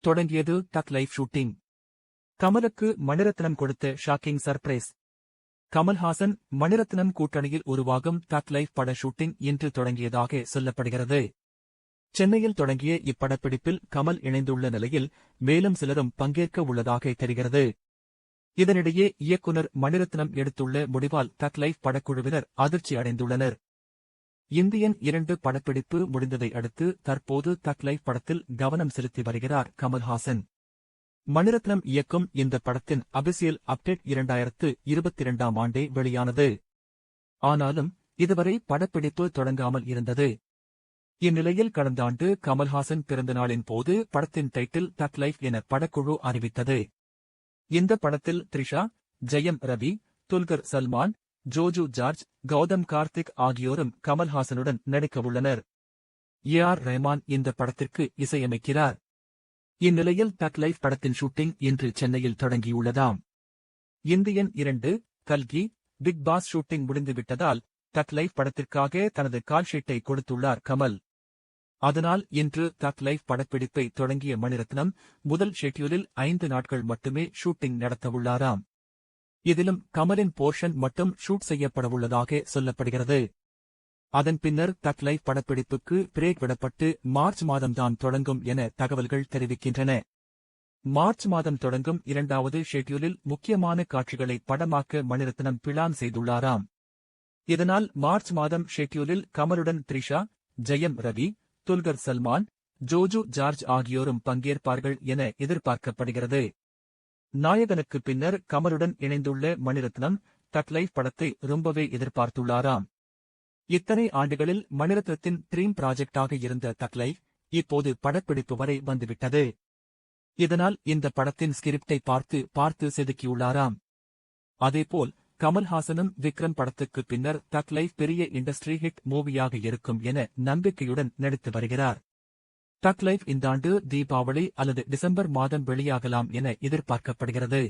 தொடங்கியது டக் life shooting. கமலுக்கு மணிரத்னம் கொடுத்த ஷாக்கிங் சர்ப்ரைஸ். கமல்ஹாசன் மணிரத்னம் கூட்டணியில் உருவாகும் டக் லைஃப் பட ஷூட்டிங் இன்று தொடங்கியதாக சொல்லப்படுகிறது. சென்னையில் தொடங்கிய இப்படப்பிடிப்பில் கமல் இணைந்துள்ள நிலையில் மேலும் சிலரும் பங்கேற்க உள்ளதாக தெரிகிறது. இதனிடையே இயக்குனர் மணிரத்னம் எடுத்துள்ள முடிவால் டக் லைஃப் படக்குழுவினர் அதிர்ச்சி அடைந்துள்ளனர் இந்தியன் இரண்டு படப்பிடிப்பு முடிந்ததை அடுத்து தற்போது தக் படத்தில் கவனம் செலுத்தி வருகிறார் கமல்ஹாசன். மணிரத்னம் இயக்கும் இந்த படத்தின் அபிசியல் அப்டேட் இரண்டாயிரத்து இருபத்தி இரண்டாம் ஆண்டே வெளியானது. ஆனாலும் இதுவரை படப்பிடிப்பு தொடங்காமல் இருந்தது. இந்நிலையில் கடந்த ஆண்டு கமல்ஹாசன் பிறந்தநாளின் போது படத்தின் டைட்டில் தக் லைஃப் என படக்குழு அறிவித்தது. இந்த படத்தில் த்ரிஷா ஜெயம் ரவி துல்கர் சல்மான் ஜோஜு ஜார்ஜ் கௌதம் கார்த்திக் ஆகியோரும் கமல்ஹாசனுடன் நடிக்கவுள்ளனர். ஏ ஆர் ரஹ்மான் இந்த படத்திற்கு இசையமைக்கிறார். இந்நிலையில் தக் லைஃப் படத்தின் ஷூட்டிங் இன்று சென்னையில் தொடங்கியுள்ளதாம். இந்தியன் இரண்டு கல்கி பிக் பாஸ் ஷூட்டிங் முடிந்துவிட்டதால் தக் லைஃப் படத்திற்காக தனது கால்ஷீட்டை கொடுத்துள்ளார் கமல். அதனால் இன்று தக் லைஃப் படப்பிடிப்பை தொடங்கிய மணிரத்னம் முதல் ஷெட்யூலில் ஐந்து நாட்கள் மட்டுமே ஷூட்டிங் நடத்தவுள்ளாராம். இதிலும் கமலின் போர்ஷன் மட்டும் ஷூட் செய்யப்படவுள்ளதாக சொல்லப்படுகிறது. அதன் பின்னர் தக் லைஃப் படப்பிடிப்புக்கு பிரேக் விடப்பட்டு மார்ச் மாதம்தான் தொடங்கும் என தகவல்கள் தெரிவிக்கின்றன. மார்ச் மாதம் தொடங்கும் இரண்டாவது ஷெட்யூலில் முக்கியமான காட்சிகளை படமாக்க மணிரத்னம் பிளான் செய்துள்ளாராம். இதனால் மார்ச் மாதம் ஷெட்யூலில் கமலுடன் த்ரிஷா ஜெயம் ரவி துல்கர் சல்மான் ஜோஜு ஜார்ஜ் ஆகியோரும் பங்கேற்பார்கள் என எதிர்பார்க்கப்படுகிறது. நாயகனுக்கு பின்னர் கமலுடன் இணைந்துள்ள மணிரத்னம் தக் லைஃப் படத்தை ரொம்பவே எதிர்பார்த்துள்ளாராம். இத்தனை ஆண்டுகளில் மணிரத்னத்தின் ட்ரீம் ப்ராஜெக்டாக இருந்த தக் லைஃப் இப்போது படப்பிடிப்பு வரை வந்துவிட்டது. இதனால் இந்த படத்தின் ஸ்கிரிப்டை பார்த்து பார்த்து செதுக்கியுள்ளாராம். அதேபோல் கமல்ஹாசனும் விக்ரம் படத்துக்கு பின்னர் தக் லைஃப் பெரிய இண்டஸ்ட்ரி ஹிட் மூவியாக இருக்கும் என நம்பிக்கையுடன் நடித்து வருகிறார். டக் லைஃப் இந்த ஆண்டு தீபாவளி அல்லது டிசம்பர் மாதம் வெளியாகலாம் என எதிர்பார்க்கப்படுகிறது.